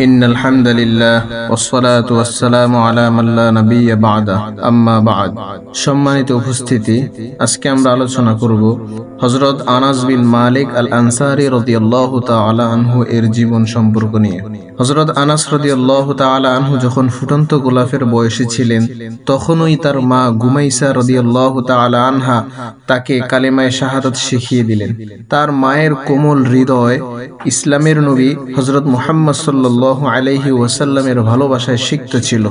إن الحمد لله والصلاة والسلام على من لا نبي بعده أما بعد সম্মানিত উপস্থিতি আজকে আমরা আলোচনা করব হজরত আনাস বিন মালিক আল আনসারি রদিয়াল্লাহু তাআলা আনহু এর জীবন সম্পর্ক নিয়ে হজরত আনাস রদিয়াল্লাহু তাআলা আনহু যখন ফুটন্ত গোলাপের বয়সী ছিলেন, তখনই তার মা গুমাইসা রদিয়াল্লাহু তাআলা আনহা তাকে কালেমায় শাহাদাত শিখিয়ে দিলেন। তার মায়ের কোমল হৃদয় ইসলামের নবী হজরত মুহাম্মদ সাল্লাল্লাহু আলাইহি ওয়াসাল্লামের ভালোবাসায় সিক্ত ছিল।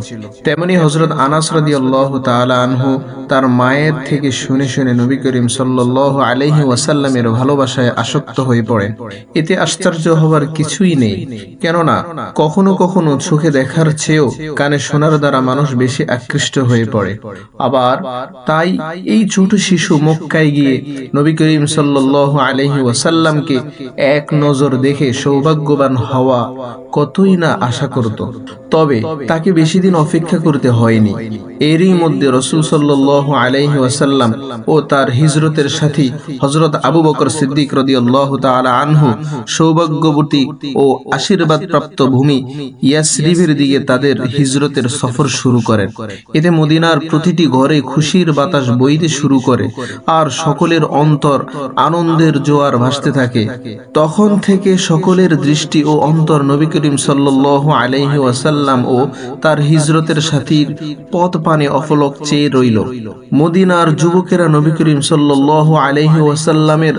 তেমনি হজরত আনাস রাদিয়াল্লাহু তাআলা আনহু তার মায়ের থেকে শুনে শুনে নবী করিম সাল্লাল্লাহু আলাইহি ওয়াসাল্লামের ভালোবাসায় আসক্ত হয়ে পড়েন। এতে আশ্চর্য হবার কিছুই নেই। কেননা কখনো কখনো চোখে দেখার চেয়েও কানে শোনার দ্বারা মানুষ বেশি আকৃষ্ট হয়ে পড়ে। আবার তাই এই ছোট শিশু মক্কায় গিয়ে নবী করিম সাল্লাল্লাহু আলাইহি ওয়াসাল্লামকে এক নজর দেখে সৌভাগ্যবান হওয়া কতই না আশা করত। তবে তাকে বেশি দিন অপেক্ষা করতে হয়নি। এরই মধ্যে রসুল সাল্লাল্লাহু আলাইহি ওয়াসাল্লাম ও তার হিজরতের সাথী হজরত আবু বকর সিদ্দিক রাদিয়াল্লাহু তাআলা আনহু সৌভাগ্যবতী ও আশীর্বাদ প্রাপ্ত ভূমি ইয়াসরিবের দিকে তাদের হিজরতের সফর শুরু করেন এতে মদিনার প্রতিটি ঘরে খুশির বাতাস বইতে শুরু করে আর সকলের অন্তর আনন্দের জোয়ার ভাসতে থাকে। তখন থেকে সকলের দৃষ্টি ও অন্তর নবী করিম সাল্লাল্লাহু আলাইহি ওয়াসাল্লাম ও তার হিজরতের সাথীর পথ পানে অফলক চেয়ে রইল। মদিনার যুবকেরা নবী করিম সাল্লাল্লাহু আলাইহি ওয়াসাল্লামের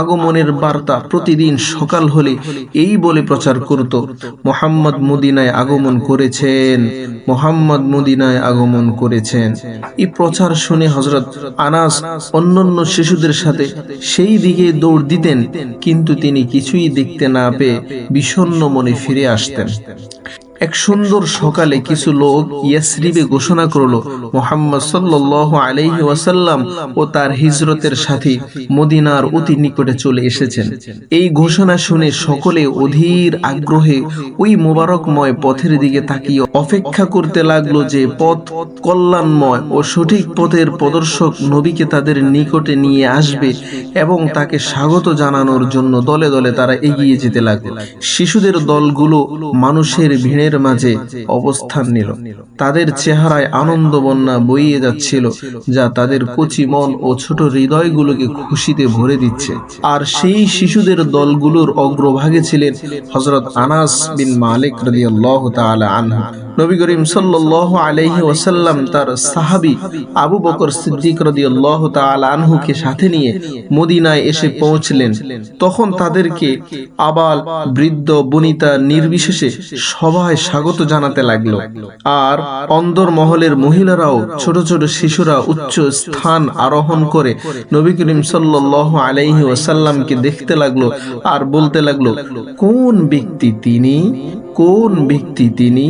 আগমনের বার্তা প্রতিদিন সকাল হলে এই বলে প্রচার করত মোহাম্মদ মদিনায় আগমন করেছেন, মোহাম্মদ মদিনায় আগমন করেছেন। এই প্রচার শুনে হজরত আনাস অন্যান্য শিশুদের সাথে সেই দিকে দৌড় দিতেন, কিন্তু তিনি কিছুই দেখতে না পেয়ে বিষণ্ন মনে ফিরে আসতেন। এক সুন্দর সকালে কিছু লোক ইয়াসরিবে ঘোষণা করল, মোহাম্মদ সাল্লাল্লাহু আলাইহি ওয়াসাল্লাম ও তার হিজরতের সাথী মদিনার অতি নিকটে চলে এসেছেন। এই ঘোষণা শুনে সকলে অধীর আগ্রহে ওই মোবারকময় পথের দিকে তাকিয়ে অপেক্ষা করতে লাগল যে পথ কল্যাণময় ও সঠিক পথের প্রদর্শক নবীকে তাদের নিকটে নিয়ে আসবে এবং তাকে স্বাগত জানানোর জন্য দলে দলে তারা এগিয়ে যেতে লাগল। শিশুদের দলগুলো মানুষের ভিড়ের মাঝে অবস্থান নিল। তাদের চেহারায় আনন্দ বন্যা বইয়ে যাচ্ছিল, যা তাদের কচি মন ও ছোট হৃদয়গুলোকে খুশিতে ভরে দিচ্ছে। আর সেই শিশুদের দলগুলোর অগ্রভাগে ছিলেন হজরত আনাস বিন মালিক রাদিয়াল্লাহু তালা আনহু। নবী করিম সাল্লাল্লাহু আলাইহি ওসাল্লাম তার সাহাবি আবু বকর সিদ্দিক রাদিয়াল্লাহু আনহুকে সাথে নিয়ে মদিনায় এসে পৌঁছলেন। তখন তাদেরকে আবাল, বৃদ্ধ, বনিতা, নির্বিশেষে সবাই স্বাগত জানাতে লাগল। আর অন্দর মহলের মহিলারাও ছোট ছোট শিশুরা উচ্চ স্থান আরোহণ করে নবী করিম সাল্লাল্লাহু আলাইহি ওয়াসাল্লামকে দেখতে লাগল আর বলতে লাগল, কোন ব্যক্তি তিনি? কোন ব্যক্তি তিনি?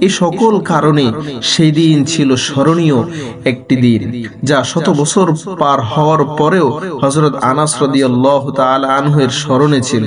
এই সকল কারণে সেই দিন ছিল স্মরণীয় একটি দিন, যা শত বছর পার হওয়ার পরেও হজরত আনাস আনহুর স্মরণে ছিল।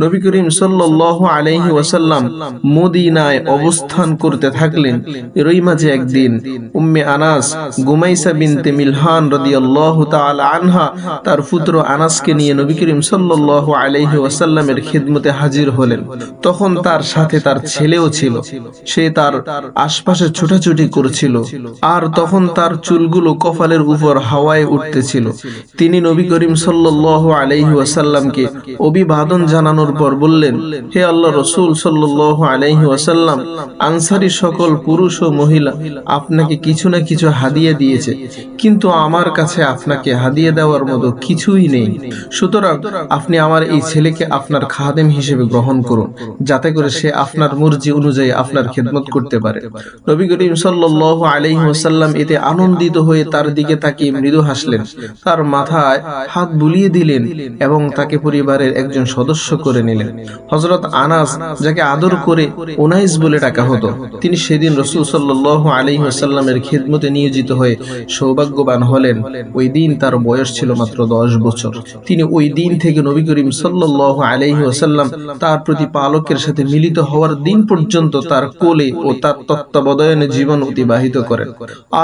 নবী করিম সাল্লাল্লাহু আলাইহি ওয়াসাল্লাম মদিনায় অবস্থান করতে থাকলেন। এরই মাঝে একদিন উম্মে আনাস গুমাইসা বিনতে মিলহান রাদিয়াল্লাহু তাআলা আনহা তার পুত্র আনাসকে নিয়ে নবী করিম সাল্লাল্লাহু আলাইহি ওয়াসাল্লামের খিদমতে হাজির হলেন। তখন তার সাথে তার ছেলেও ছিল। সে তার আশপাশে ছোটাছুটি করছিল। আর তখন তার চুলগুলো কপালের উপর হাওয়ায় উঠতেছিল। তিনি নবী করিম সাল্লাল্লাহু আলাইহি ওয়াসাল্লামকে অভিবাদন জানানোর পর বললেন, হে আল্লাহ রসুল সাল্লাল্লাহু আলাইহি ওয়াসাল্লাম, আনসারি সকল পুরুষ ও মহিলা আপনাকে কিছু না কিছু হাদিয়ে দিয়েছে। কিন্তু আমার কাছে আপনাকে হাদিয়ে দেওয়ার মতো কিছুই নেই। সুতরাং আপনি আমার এই ছেলেকে আপনার খাদেম হিসেবে গ্রহণ করুন। যাতে করে সে আপনার মর্জি অনুযায়ী আপনার খেদমত করতে পারে। নবী করিম সাল্লাল্লাহু আলাইহি ওয়াসাল্লাম এতে আনন্দিত হয়ে তার দিকে তাকিয়ে মৃদু হাসলেন। তার মাথায় হাত বুলিয়ে দিলেন এবং তাকে পরিবারের একজন সদস্য করে নিলেন। হযরত আনাস যাকে আদর করে উনাইস বলে ডাকা হতো তিনি সেদিন রসুল সাল্লাল্লাহু আলাইহি ওয়াসাল্লামের খিদমতে নিয়োজিত হয়ে সৌভাগ্যবান হলেন। ওই দিন তার বয়স ছিল মাত্র দশ বছর। তিনি ওই দিন থেকে নবী করিম সাল্লাল্লাহু আলাইহি ওয়াসাল্লাম তার প্রতি পালকের সাথে মিলিত হওয়ার দিন পর্যন্ত তার কোলে ও ও তার তত্ত্বাবধানে জীবন অতিবাহিত করেন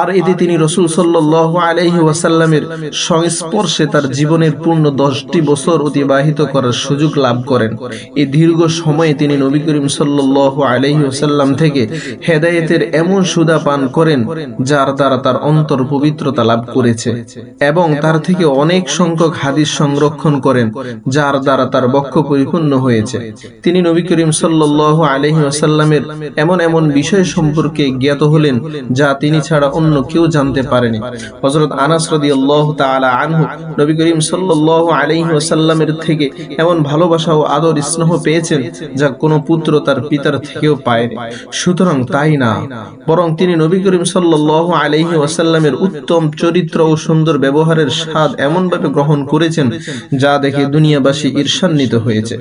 আর এতে তিনি রসুল সাল্লাহ আলহি ওয়াসাল্লামের সংস্পর্শে তার জীবনের পূর্ণ দশটি বছর অতিবাহিত করার সুযোগ লাভ করেন। এই দীর্ঘ সময়ে তিনি নবী করিম সাল্লাহ আলহি ওয়াসাল্লাম থেকে হেদায়েতের এমন সুদা পান করেন, যার দ্বারা তার অন্তর পবিত্রতা লাভ করেছে এবং তার থেকে অনেক সংখ্যক হাদিস সংরক্ষণ করেন, যার দ্বারা তার বক্ষ পরিপূর্ণ হয়েছে। তিনি নবী করিম সাল্লাহ আলহি আসাল্লামের এমন এমন বিষয় সম্পর্কে জ্ঞাত হলেন যা তিনি ছাড়া অন্য কেউ জানতে পারেনি। হজরত আনাস রদি আল্লাহ তালা আনহু নবী করিম সাল্লাহ আলহি আসাল্লামের থেকে এমন ভালোবাসা ও আদর স্নেহ পেয়েছেন যা কোনো পুত্র তার পিতার থেকেও পায়নি। সুতরাং তাই না। বরং তিনি নবী করিম সাল্লাহ আলহি ওয়াসাল্লামের উত্তম চরিত্র ও সুন্দর ব্যবহারের স্বাদ এমনভাবে গ্রহণ করেছেন যা দেখে দুনিয়াবাসী ঈর্ষান্বিত হয়েছে।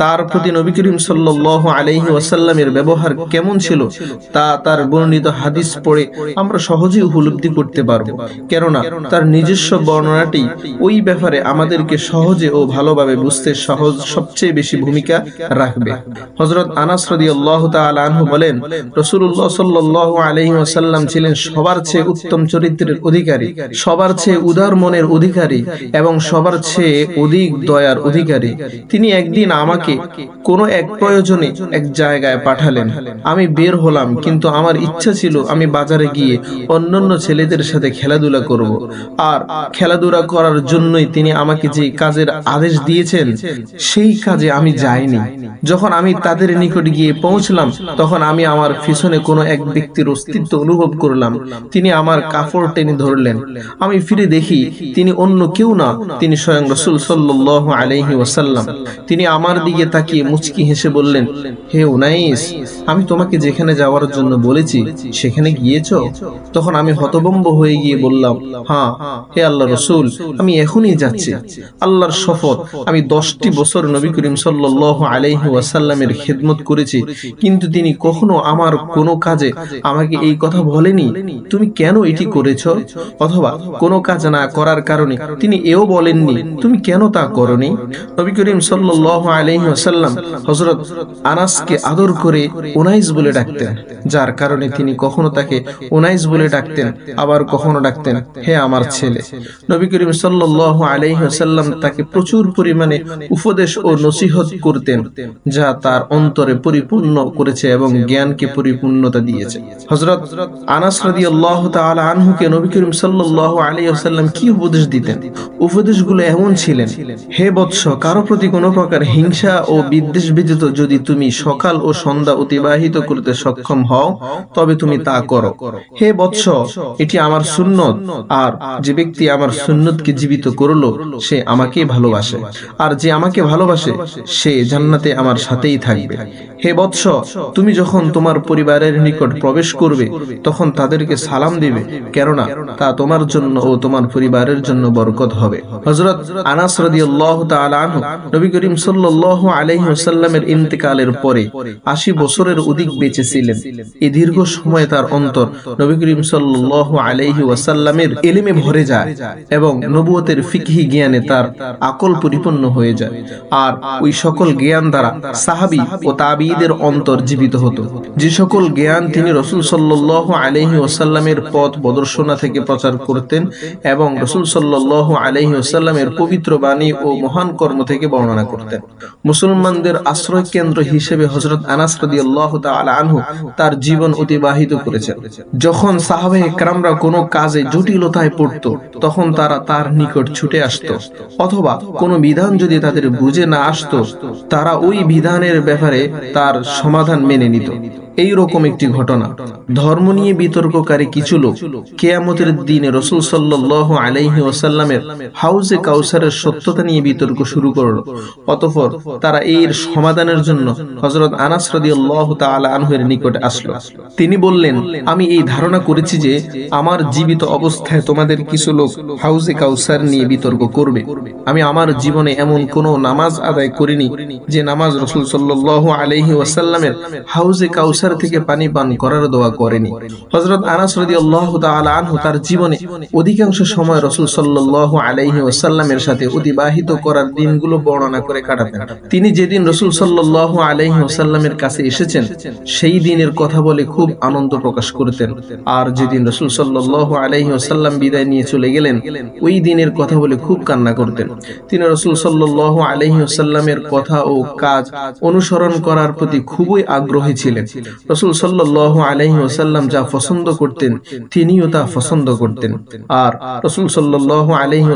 তার প্রতি নবী করিম সাল্লাহ আলহি ওয়াসাল্লামের ব্যবহার কেমন ছিল তা তার বর্ণিত হাদিস পড়ে আমরা সহজেই উপলব্ধি করতে পারব। কেননা তার নিজস্ব বর্ণনাটি ওই ব্যাপারে আমাদেরকে সহজে ও ভালোভাবে বুঝতে সহজ সবচেয়ে বেশি ভূমিকা রাখবে। হজরত আনাস রদি আল্লাহ আনহু বলেন রসুল্লাহ সাল্লাহ আলহি ওয়াসাল্লাম ছিলেন সবার চেয়ে উত্তম চরিত্রের অধিকারী, সবার চেয়ে উদার মনের অধিকারী এবং সবার চেয়ে অধিক দয়ার অধিকারী। তিনি একদিন আমাকে কোনো এক প্রয়োজনে এক জায়গায় পাঠালেন। আমি বের হলাম কিন্তু আমার ইচ্ছা ছিল আমি বাজারে গিয়ে অন্যান্য ছেলেদের সাথে খেলাধুলা করব। আর খেলাধুলা করার জন্যই তিনি আমাকে যে কাজের আদেশ দিয়েছেন সেই কাজে আমি যাইনি। যখন আমি তাদের নিকট গিয়ে পৌঁছলাম তখন আমি আমার পিছনে কোনো এক ব্যক্তির অস্তিত্ব অনুভব করলাম। তিনি আমার কাপড় টেনে ধরলেন। আমি ফিরে দেখি তিনি অন্য কেউ না তিনি স্বয়ং রসুল সাল্লাহ আলহি ওয়াসাল্লাম। তিনি আমার দিকে তাকিয়ে মুচকি হেসে বললেন হে উনাইস আমি তোমাকে যেখানে যাওয়ার জন্য বলেছি, সেখানে গিয়েছ? তখন আমি হতবম্ব হয়ে গিয়ে বললাম হ্যাঁ হে আল্লাহ রসুল, আমি এখনই যাচ্ছি। আল্লাহর শপথ, আমি দশটি বছর নবী করিম সাল্লাহ আলহি ওয়াসাল্লামের খেদমত করেছি, কিন্তু তিনি কখনো আমার কোনো কাজে আমাকে এই কথা বলেনি। তুমি কেন এটি করেছ? অথবা কোনো কাজ না করার কারণে তিনি এও বলেননি, তুমি কেন তা করনি? নবী করিম সাল্লাহ আলহি আসাল্লাম হজরত আনাসকে আদর করে উনাইস বলে ডাকতেন। যার কারণে তিনি কখনো তাকে উনাইস বলে ডাকতেন, আবার কখনো ডাকতেন, হে আমার ছেলে। নবী করিম সাল্লাহ আলহি আসাল্লাম তাকে প্রচুর পরিমাণে উপদেশ ও নসিহত করতেন, যা তার অন্তরে পরিপূর্ণ করেছে এবং জ্ঞানকে পরিপূর্ণতা দিয়েছে। হজরত আনাস রাদি আল্লাহ তালা আনহুকে নবী করিম সাল্লাহ আলী আসাল্লাম কি উপদেশ দিতেন? উপদেশগুলো এমন ছিলেন, হে বৎস, কারও প্রতি কোনো প্রকার হিংসা ও বিদ্বেষ ব্যতীত যদি তুমি সকাল ও সন্ধ্যা অতিবাহিত করতে সক্ষম হও, তবে তুমি তা করো। হে বৎস, এটি আমার সুন্নত, আর যে ব্যক্তি আমার সুন্নতকে জীবিত করল, সে আমাকেই ভালোবাসে। আর যে আমাকে ভালোবাসে, সে জান্নাতে আমার সাথেই থাকবে। হে বৎস, তুমি যখন তোমার পরিবারের নিকট প্রবেশ করবে, তখন তাদেরকে সালাম দিবে, কেননা তা তোমার জন্য ও তোমার পরিবারের জন্য বরকত হবে। হজরত আনাস রাদিয়াল্লাহ তাআলা আনহু, নবী করিম সাল্লাল্লাহু আলাইহি ওয়াসাল্লামের ইন্তেকালের পরে 80 বছরের অধিক বেঁচে ছিলেন। এই দীর্ঘ সময় তার অন্তর নবী করিম সাল্লাল্লাহু আলাইহি ওয়াসাল্লামের এলিমে ভরে যায় এবং নবুয়তের ফিকহি জ্ঞানে তার আকল পরিপূর্ণ হয়ে যায়। আর ওই সকল জ্ঞান দ্বারা সাহাবী ও তাবিদের অন্তর জীবিত হতো। যে সকল জ্ঞান তিনি রসুল সাল্লাহ আলহি ওসাল্লামের পথ প্রদর্শনা থেকে প্রচার করতেন এবং রসুল সাল্লাহ আলহি ওসাল্লামের পবিত্র বাণী ও মহান কর্ম থেকে বর্ণনা করতেন। মুসলমানদের আশ্রয় কেন্দ্র হিসেবে হজরত আনাস রদি আল্লাহ আনহু তার জীবন অতিবাহিত করেছেন। যখন সাহাবে একরামরা কোনো কাজে জটিলতায় পড়ত, তখন তারা তার নিকট ছুটে আসত। অথবা কোনো বিধান যদি তাদের বুঝে না আসতো, তারা ওই বিধানের ব্যাপারে তার সমাধান মেনে নিত। এই রকম একটি ঘটনা। ধর্ম নিয়ে বিতর্ককারী কিছু লোক কেয়ামতের দিনে রসুল সাল্লাহ আলাইহি ওসাল্লামের হাউজে কাউসারের সত্যতা নিয়ে বিতর্ক শুরু করল। অতঃপর তারা এর সমাধানের জন্য হজরত আনাস রদি আল্লাহ তালা আনহের নিকটে আসলো। তিনি বললেন, আমি এই ধারণা করেছি যে আমার জীবিত অবস্থায় তোমাদের কিছু লোক হাউজে কাউসার নিয়ে বিতর্ক করবে। আমি আমার জীবনে এমন কোনো নামাজ আদায় করিনি যে নামাজ রসুল সাল্লাহ আলহি ওয়াসাল্লামের হাউজে কাউসার থেকে পানি পান করার দোয়া করেনি। হজরত আনাস রদি আল্লাহ আনহু তার জীবনে অধিকাংশ সময় রসুল সাল্লাহ আলহি ওয়াসাল্লামের সাথে অতিবাহিত করার দিনগুলো বর্ণনা করে কাটাতেন। তিনি যেদিন রসুল সাল্লাহ আলহি ওয়াসাল্লামের কাছে এসেছেন, সেই দিন দিনের কথা বলে খুব আনন্দ প্রকাশ করতেন। আর যেদিন রসুল সাল্লাহ আলহি বিদায় নিয়ে চলে গেলেন, ওই দিনের কথা বলে খুব কান্না করতেন। তিনি রসুল সাল্লাহ আলহি কথা ও কাজ অনুসরণ করার প্রতি খুবই আগ্রহী ছিলেন। রসুল সাল্লাহ আলহি যা পছন্দ করতেন, তিনিও তা পছন্দ করতেন। আর রসুল সাল্লাহ আলহি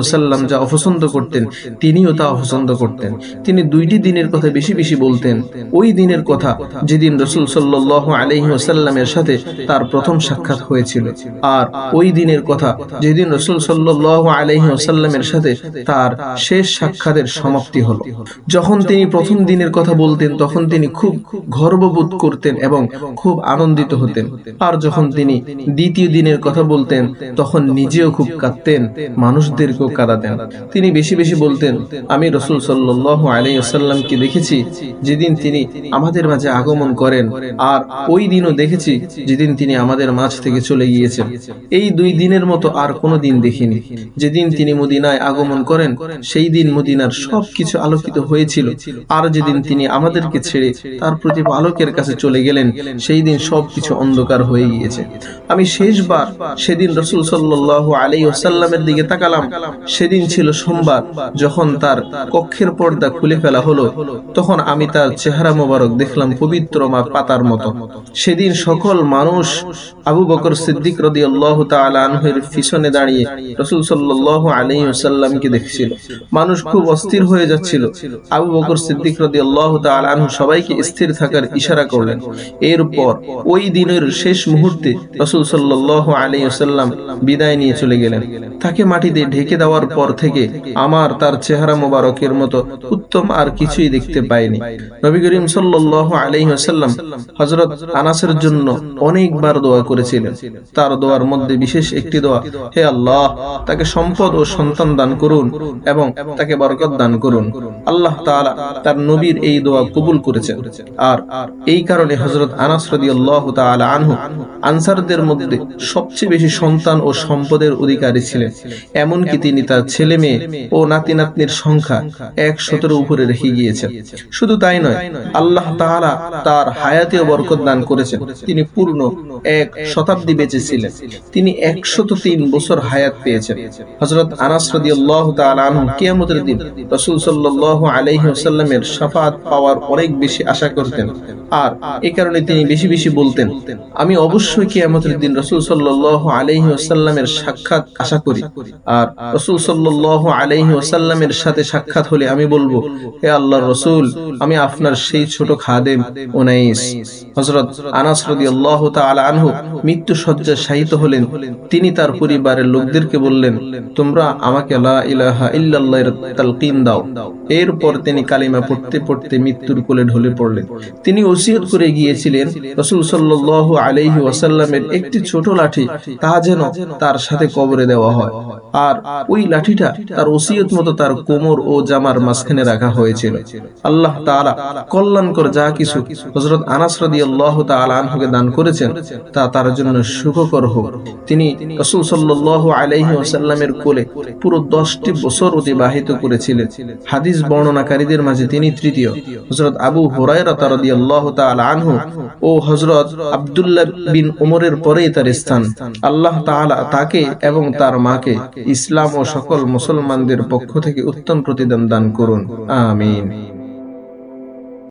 যা অপছন্দ করতেন, তিনিও তা অপছন্দ করতেন। তিনি দুইটি দিনের কথা বেশি বেশি বলতেন। ওই দিনের কথা যেদিন রসুল সাল্লাহ আসাল্লামের সাথে তার প্রথম সাক্ষাৎ হয়েছিল। আর ওই দিনের কথা, যেদিন রসুল সাল্লাহ আলহি আসাল্লামের সাথে তার শেষ সাক্ষাতের সমাপ্তি হলো। যখন তিনি প্রথম দিনের কথা বলতেন, তখন তিনি খুব গর্ববোধ করতেন এবং খুব আনন্দিত হতেন। আর যখন তিনি দ্বিতীয় দিনের কথা বলতেন, তখন নিজেও খুব কাঁদতেন, মানুষদেরকেও কাঁদাতেন। তিনি বেশি বেশি বলতেন, আমি রসুল সাল্লাহ আলাইসাল্লামকে দেখেছি, যেদিন তিনি আমাদের মাঝে আগমন করেন, আর ওই দিনও দেখেছি যেদিন তিনি আমাদের মাঝ থেকে চলে গিয়েছেন। এই দুই দিনের মতো আর কোনো দিন দেখিনি। যেদিন তিনি মদিনায় আগমন করেন, সেই দিন মদিনার সবকিছু আলোকিত হয়েছিল। আর যেদিন তিনি আমাদেরকে ছেড়ে তার প্রতি আলোকের কাছে চলে গেলেন, সেই দিন সবকিছু অন্ধকার হয়ে গিয়েছে। আমি শেষবার সেদিন রসুল সাল্লাহ আলী ওসাল্লামের দিকে তাকালাম। সেদিন ছিল সোমবার, যখন তার কক্ষের পর্দা খুলে ফেলা হলো। তখন আমি তার চেহারা মোবারক দেখলাম পবিত্র মা পাতার মতো। সেদিন সকল মানুষ আবু বকর সিদ্দিক রদি আল্লাহ তালের পিছনে দাঁড়িয়ে রসুল সাল্লাহ আলী ওসাল্লামকে দেখছিল। মানুষ খুব অস্থির হয়ে যাচ্ছিল। আবু বকর সিদ্দিক রদি আল্লাহ তালু সবাইকে স্থির থাকার ইশারা করলেন। এরপর ওই দিনের শেষ মুহূর্তে রসুল সাল্লাহ আলী ওসাল্লাম বিদায় নিয়ে চলে গেলেন। তাকে মাটিতে ঢেকে দেওয়ার পর থেকে আমার তার চেহারা মোবারকের মতো উত্তম আর কিছুই দেখতে পাইনি। নবী করিম সাল্লাহ আলহি আসাল্লাম হজরত আনাসের জন্য অনেকবার দোয়া করেছিলেন। তার দোয়ার মধ্যে বিশেষ একটি দোয়া, হে আল্লাহ, তাকে সম্পদ ও সন্তান দান করুন এবং তাকে বরকত দান করুন। আল্লাহ তাআলা তার নবীর এই দোয়া কবুল করেছেন। আর এই কারণে হজরত আনাস রাদিয়াল্লাহু তাআলা আনহু আনসারদের মধ্যে সবচেয়ে বেশি সন্তান ও সম্পদের অধিকারী ছিলেন। এমনকি তিনি তার ছেলে মেয়ে ও নাতি নাতনির সংখ্যা এক শতের উপরে রেখে গিয়েছেন। শুধু তাই নয়, আল্লাহ তাহারা তার হায়াতেও বরকত দান করেছেন। তিনি পূর্ণ এক শতাব্দী বেঁচে ছিলেন তিনি একশত তিন বছর হায়াত পেয়েছেন। হজরত আনাস রাদিয়াল্লাহু তাআলা আনহু কিয়ামতের দিন রাসূল সাল্লাল্লাহু আলাইহি ওয়াসাল্লামের শাফাআত পাওয়ার অনেক বেশি আশা করতেন। আর এই কারণে তিনি বেশি বেশি বলতেন, আমি অবশ্যই কিয়ামতের দিন রাসূল সাল্লাল্লাহু আলাইহি ওয়াসাল্লামের সাক্ষাৎ আশা করি। আর রাসূল সাল্লাল্লাহু আলাইহি ওয়াসাল্লামের সাথে সাক্ষাৎ হলে আমি বলব, হে আল্লাহর রাসূল, আমি আপনার সেই ছোট খাদেম উনাইস। হজরত আনাস রাদিয়াল্লাহু তাআলা আনহু মৃত্যু সজ্জায় শায়িত হলেন। তিনি তার পরিবারের লোকদেরকে বললেন, তোমরা আমাকে দাও। এরপর তিনি কালিমা পড়তে পড়তে মৃত্যুর কোলে ঢলে পড়লেন। তিনি ওসিয়ত করে গিয়েছিলেন, রাসূল সাল্লাল্লাহু আলাইহি ওয়াসাল্লামের একটি ছোট লাঠি তা যেন তার সাথে কবরে দেওয়া হয়। আর ওই লাঠিটা তার ওসিয়ত মতো তার কোমর ও জামার মাঝখানে রাখা হয়েছিল। আল্লাহ তাআলা কল্যাণকর যা কিছু হযরত আনাস রাদিয়াল্লাহু তাআলা আনহুকে দান করেছেন তা তার জন্য সুখকর হোক। তিনি রাসূল সাল্লাল্লাহু আলাইহি ওয়াসাল্লামের কোলে পুরো 10টি বছর অতিবাহিত করেছিলেন। হাদিস বর্ণনাকারীদের মাঝে তিনি তৃতীয়। হযরত আবু হুরায়রা রাদিয়াল্লাহু তাআলা আনহু ও হযরত আব্দুল্লাহ বিন ওমরের পরেই তার স্থান। আল্লাহ তাআলা তাকে এবং তার মাকে ইসলাম ও সকল মুসলমানদের পক্ষ থেকে উত্তম প্রতিদান দান করুন। আমিন।